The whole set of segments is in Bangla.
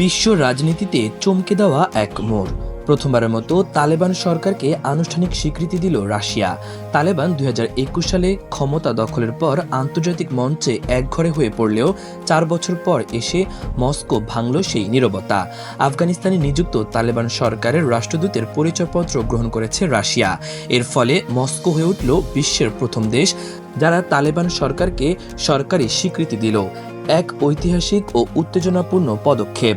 বিশ্ব রাজনীতিতে চমকে দেওয়া এক মোড়। প্রথমবারের মতো তালেবান সরকারকে আনুষ্ঠানিক স্বীকৃতি দিল রাশিয়া। তালেবান দু হাজার একুশ সালে ক্ষমতা দখলের পর আন্তর্জাতিক মঞ্চে একঘরে হয়ে পড়লেও চার বছর পর এসে মস্কো ভাঙল সেই নীরবতা। আফগানিস্তানে নিযুক্ত তালেবান সরকারের রাষ্ট্রদূতের পরিচয়পত্র গ্রহণ করেছে রাশিয়া। এর ফলে মস্কো হয়ে উঠল বিশ্বের প্রথম দেশ, যারা তালেবান সরকারকে সরকারি স্বীকৃতি দিল। এক ঐতিহাসিক ও উত্তেজনাপূর্ণ পদক্ষেপ।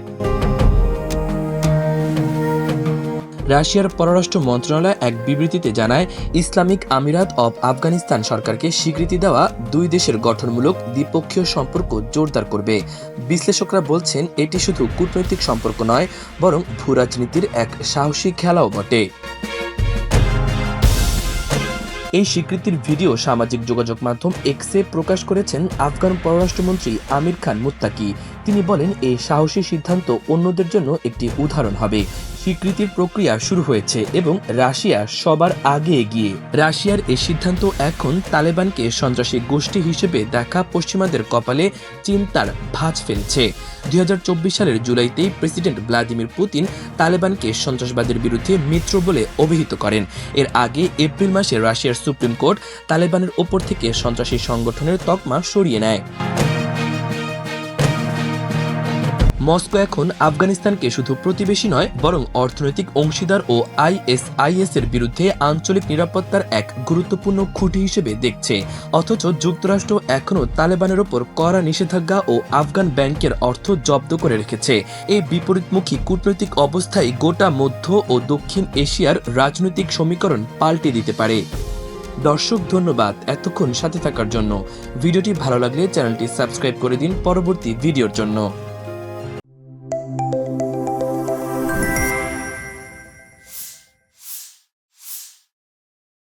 রাশিয়ার পররাষ্ট্র মন্ত্রণালয় এক বিবৃতিতে জানায়, ইসলামিক আমিরাত অব আফগানিস্তান সরকারকে স্বীকৃতি দেওয়া দুই দেশের গঠনমূলক দ্বিপক্ষীয় সম্পর্ক জোরদার করবে। বিশ্লেষকরা বলছেন, এটি শুধু কূটনৈতিক সম্পর্ক নয়, বরং ভূরাজনীতির এক সাহসী খেলাও বটে। এই স্বীকৃতির ভিডিও সামাজিক যোগাযোগ মাধ্যম এক্সে প্রকাশ করেছেন আফগান পররাষ্ট্রমন্ত্রী আমির খান মুত্তাকি। তিনি বলেন, এই সাহসী সিদ্ধান্ত অন্যদের জন্য একটি উদাহরণ হবে। স্বীকৃতির প্রক্রিয়া শুরু হয়েছে এবং রাশিয়া সবার আগে এগিয়ে। রাশিয়ার এই সিদ্ধান্ত এখন তালেবানকে সন্ত্রাসী গোষ্ঠী হিসেবে দেখা পশ্চিমাদের কপালে চিন্তার ভাঁজ ফেলছে। দুই হাজার চব্বিশ সালের জুলাইতেই প্রেসিডেন্ট ভ্লাদিমির পুতিন তালেবানকে সন্ত্রাসবাদের বিরুদ্ধে মিত্র বলে অভিহিত করেন। এর আগে এপ্রিল মাসে রাশিয়ার সুপ্রিম কোর্ট তালেবানের ওপর থেকে সন্ত্রাসী সংগঠনের তকমা সরিয়ে নেয়। মস্কো এখন আফগানিস্তানকে শুধু প্রতিবেশী নয়, বরং অর্থনৈতিক অংশীদার ও আইএসআইএস এর বিরুদ্ধে আঞ্চলিক নিরাপত্তার এক গুরুত্বপূর্ণ খুঁটি হিসেবে দেখছে। অথচ যুক্তরাষ্ট্র এখনও তালেবানের ওপর কড়া নিষেধাজ্ঞা ও আফগান ব্যাংকের অর্থ জব্দ করে রেখেছে। এই বিপরীতমুখী কূটনৈতিক অবস্থায় গোটা মধ্য ও দক্ষিণ এশিয়ার রাজনৈতিক সমীকরণ পাল্টে দিতে পারে। দর্শক, ধন্যবাদ এতক্ষণ সাথে থাকার জন্য। ভিডিওটি ভালো লাগলে চ্যানেলটি সাবস্ক্রাইব করে দিন পরবর্তী ভিডিওর জন্য।